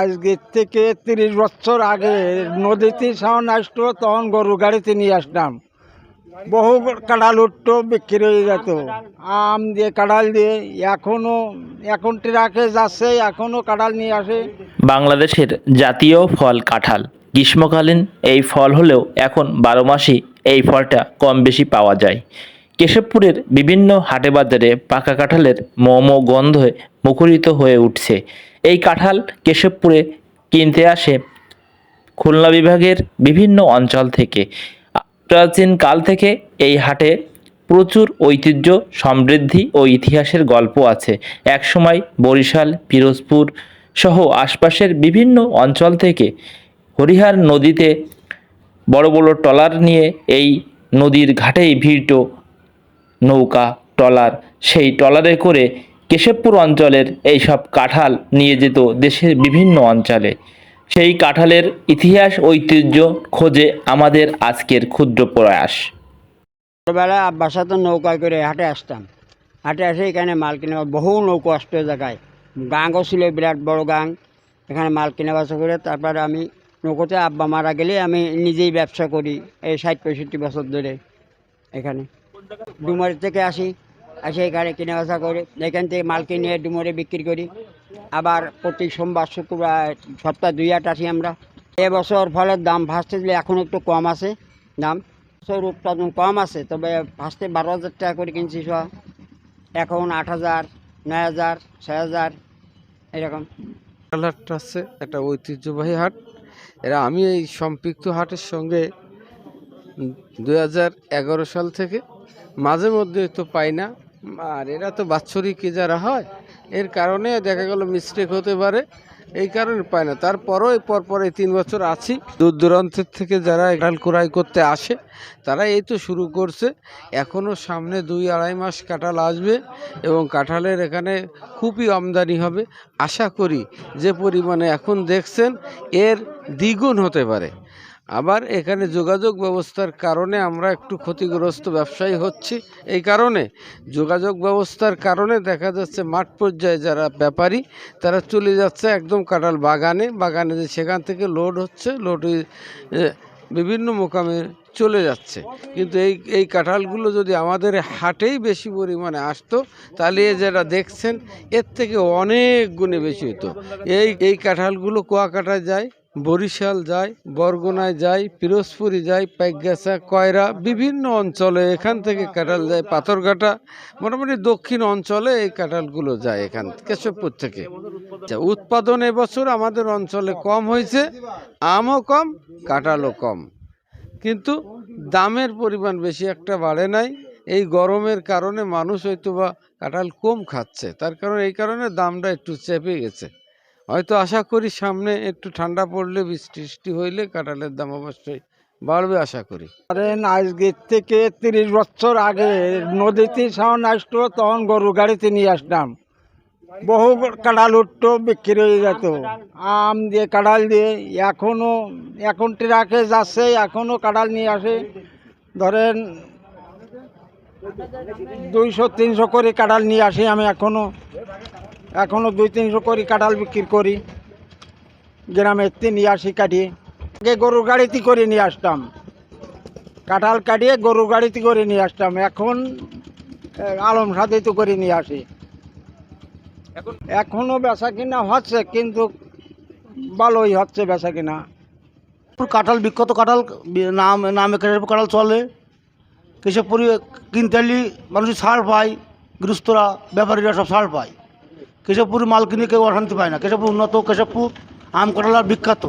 আজকের থেকে তিরিশ বছর আগে নদীতে সাউন্ড আসতো, তখন গরু গাড়িতে নিয়ে আসতাম। বহু কাঁড়াল উঠতো বিক্রি হয়ে যেত। আম দিয়ে কাঁড়াল দিয়ে এখনও এখন ট্রাকে যাচ্ছে এখনও কাঁড়াল নিয়ে আসে। বাংলাদেশের জাতীয় ফল কাঁঠাল। গ্রীষ্মকালীন এই ফল হলেও এখন বারো মাসই এই ফলটা কম বেশি পাওয়া যায়। কেশবপুরের বিভিন্ন হাটে বাজারে পাকা কাঁঠালের মোমো গন্ধে মুখরিত হয়ে উঠছে। এই কাঁঠাল কেশবপুরে কিনতে আসে। খুলনা বিভাগের বিভিন্ন অঞ্চল থেকে। প্রাচীন কাল থেকে এই হাটে প্রচুর ঐতিহ্য, সমৃদ্ধি ও ইতিহাসের গল্প আছে। একসময় বরিশাল, পিরোজপুর সহ আশপাশের বিভিন্ন অঞ্চল থেকে হরিহার নদীতে বড় বড় ট্রলার নিয়ে এই নদীর ঘাটেই ভিড়ত নৌকা ট্রলার সেই ট্রলারে করে কেশবপুর অঞ্চলের এই সব কাঁঠাল নিয়ে যেত দেশের বিভিন্ন অঞ্চলে। সেই কাঁঠালের ইতিহাস, ঐতিহ্য খোঁজে আমাদের আজকের ক্ষুদ্র প্রয়াস। ছোটোবেলায় আব্বার সাথে নৌকায় করে হাটে আসতাম। হাটে আসে এখানে মাল কিনে বহু নৌকো আসতো জায়গায়। গাঙও ছিল বিরাট বড় গাং এখানে মাল কিনে বাসা করে তারপরে আমি নৌকোতে আব্বা মারা গেলে আমি নিজেই ব্যবসা করি এই ষাট পঁয়ষট্টি বছর ধরে এখানে। ডুমারি থেকে আসি। আসে এখানে কিনে বেচা করি। এখান থেকে মাল কিনে ডুমরে বিক্রি করি। আবার প্রতি সোমবার, শুক্রবার, সপ্তাহ দুই আট আসি আমরা। এবছর ফলের দাম ফার্স্টে দিলে এখন একটু কম আছে দাম। বছর উৎপাদন কম আছে, তবে ফার্স্টে বারো হাজার টাকা করে কিনছি সব এখন আট হাজার, নয় হাজার, ছয় হাজার, এরকম। হাটটা হচ্ছে একটা ঐতিহ্যবাহী হাট। এরা আমি এই সম্পৃক্ত হাটের সঙ্গে দুই হাজার এগারো সাল থেকে মাঝে মধ্যে তো পাই না। আর এরা তো বাৎসরিক যারা হয়। এর কারণে দেখা গেল মিস্টেক হতে পারে। এই কারণে পায় না। তারপরও পরপর এই তিন বছর আছি। দূর দূরান্তের থেকে যারা কাঁঠাল ক্রয় করতে আসে, তারা এই তো শুরু করছে। এখনও সামনে দুই আড়াই মাস কাঁঠাল আসবে এবং কাঁঠালের এখানে খুবই আমদানি হবে। আশা করি যে পরিমাণে এখন দেখছেন, এর দ্বিগুণ হতে পারে। আবার এখানে যোগাযোগ ব্যবস্থার কারণে আমরা একটু ক্ষতিগ্রস্ত ব্যবসায়ী হচ্ছি। এই কারণে যোগাযোগ ব্যবস্থার কারণে দেখা যাচ্ছে মাঠ পর্যায়ে যারা ব্যাপারী, তারা চলে যাচ্ছে একদম কাঁঠাল বাগানে। বাগানে যে সেখান থেকে লোড হচ্ছে, লোড বিভিন্ন মোকামে চলে যাচ্ছে। কিন্তু এই এই কাঁঠালগুলো যদি আমাদের হাটেই বেশি পরিমাণে আসতো, তাহলে যেটা দেখছেন, এর থেকে অনেক গুণে বেশি হতো এই এই কাঁঠালগুলো কুয়াকাটায় যায় বরিশাল যায় বরগুনায় যায় পিরোজপুরি যায় পাইকগাছা কয়রা বিভিন্ন অঞ্চলে এখান থেকে কাঁঠাল যায় পাথরঘাটা মোটামুটি দক্ষিণ অঞ্চলে এই কাঁঠালগুলো যায় এখান কেশবপুর থেকে। আচ্ছা, উৎপাদন এবছর আমাদের অঞ্চলে কম হয়েছে আমও কম কাঁঠালও কম। কিন্তু দামের পরিমাণ বেশি একটা বাড়ে নাই এই গরমের কারণে মানুষ হয়তো বা কাঁঠাল কম খাচ্ছে তার কারণে এই কারণে দামটা একটু চেপে গেছে। হয়তো আশা করি সামনে একটু ঠান্ডা পড়লে বৃষ্টি হইলে কাঁঠালের দাম অবশ্যই বাড়বে আশা করি। ধরেন আজকের থেকে তিরিশ বছর আগে নদীতে সাউন্ড আসতো, তখন গরু গাড়িতে নিয়ে আসতাম। বহু কাঁড়াল উঠতো, বিক্রি হয়ে যেত। আম দিয়ে কাঁড়াল দিয়ে এখনও এখন ট্রাকে যাচ্ছে এখনও কাঁড়াল নিয়ে আসে। ধরেন দুইশো, তিনশো করে কাঁড়াল নিয়ে আসি আমি এখনও এখনও দুই তিনশো করে কাঁঠাল বিক্রি করি। গ্রামের নিয়ে আসি কাটিয়ে আগে গরুর গাড়িতে করে নিয়ে আসতাম। কাঁঠাল কাটিয়ে গরুর গাড়িতে করে নিয়ে আসতাম। এখন আলম সাথে তো করে নিয়ে আসি। এখনও? বেচা কিনা হচ্ছে কিন্তু ভালোই হচ্ছে বেচা কিনা। কাঁঠাল বিখ্যাত কাঁঠাল নাম নামে কাঁঠাল চলে। কেশবপুরি কিনতে মানুষ ছাড় পায় গৃহস্থরা ব্যাপারীরা সব ছাড় পায়। কেশবপুরি মাল কিনে কেউ অশান্তি পায় না। কেশবপুর উন্নত কেশবপুর আম কাঁঠাল বিখ্যাত।